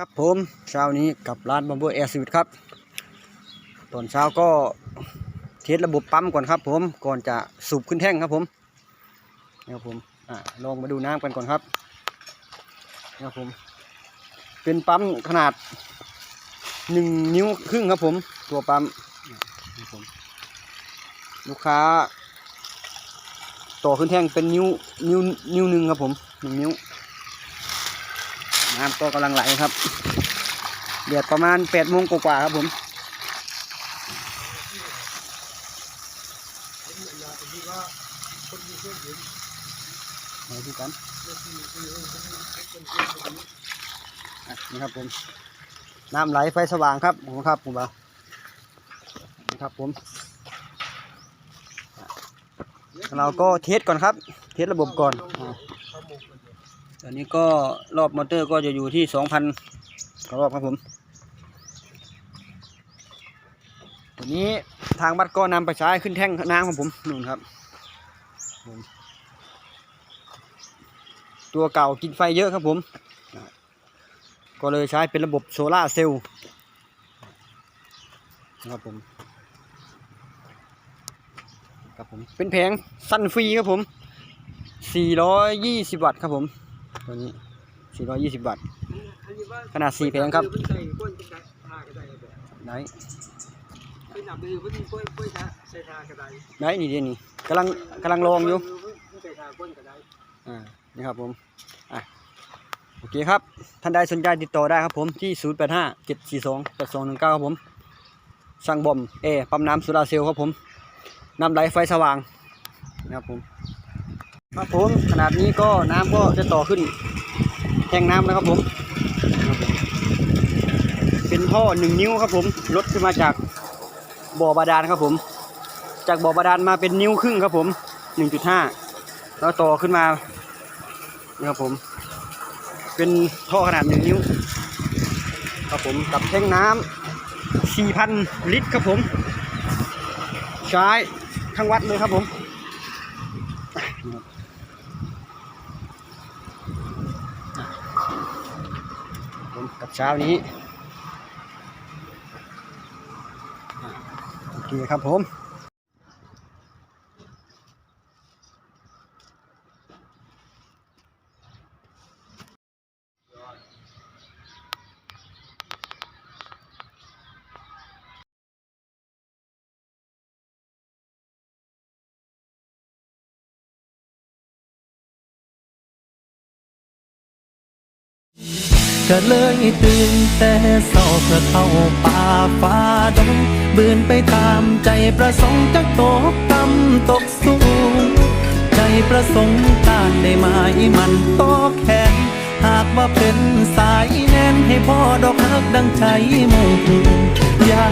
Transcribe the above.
ครับผมเช้านี้กับร้านบัมเบอร์แอร์สวิตครับตอนเช้าก็เทสระบบปั๊มก่อนครับ ผมก่อนจะสูบขึ้นแท่งครับผมนี่ครับผมอ่าลองมาดูน้ำกันก่อนครับนี่ครับผม เป็นปั๊มขนาดหนึ่งนิ้วครึ่งครับผม ตัวปั๊มนี่ครับผมลูกค้า ต่อขึ้นแท่งเป็นนิ้วนิ้วนิ้วหนึ่งครับผมหนึ่งนิ้ว น้ำก็กำลังไหลครับ เดือดประมาณแปดโมงกว่าครับผมไหนดูกันนี่ครับผมน้ำไหลไฟสว่างครับผมครับผมบ่าครับผม เราก็เทสก่อนครับ เทสระบบก่อน อะตอนนี้ก็รอบมอเตอร์ก็จะอยู่ที่สองพันรอบครับผม ตัวนี้ทางบัดก็นำไปใช้ขึ้นแท่งน้ำของผมนู่นครับ ตัวเก่ากินไฟเยอะครับผม ก็เลยใช้เป็นระบบโซลาเซลล์ครับผมครับผมเป็นแผงสั้นฟรีครับผม 420 วัตต์ครับผม ตัวนี้ 420วัตต์ขนาด4แผงครับไหนไปหนับมือมันกล้วยกล้วยชาใส่ทากระไดไหนนี่เดี๋ยวนี้กำลังกำลังลองอยู่ใส่ทาก้นกระไดอ่านี่ครับผมอะโอเคครับ ท่านใดสนใจติดต่อได้ครับผมที่ 0 8 5 7 4 2 8 2 1 9 ครับผม สั่งบอมเอปั๊มน้ำโซลาร์เซลล์ครับผมน้ำไหลไฟสว่างนะครับผม ครับผมขนาดนี้ก็น้ำก็จะต่อขึ้นแทงน้ำนะครับผม เป็นท่อหนึ่งนิ้วครับผมลดขึ้นมาจากบ่อบาดาลครับผม จากบ่อบาดาลมาเป็นนิ้วครึ่งครับผมหนึ่งจุดห้าแล้วต่อขึ้นมานะครับผม เป็นท่อขนาดหนึ่งนิ้ว ครับผมกับแท่งน้ำสี่พันลิตรครับผม ใช้ทั้งวัดเลยครับผม ผม กับเช้านี้โอเคครับผม ก็เลยตื่นแต่เศร้าเพื่อเข้าป่าฟ้าดงบืนไปตามใจประสงค์จะตกต่ำตกสูง ใจประสงค์ต้านได้ไหมมันต่อแขนหากว่าเป็นสายแน่นให้พ่อดอกฮักดังใจมุ่งอย่า